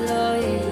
lawyer.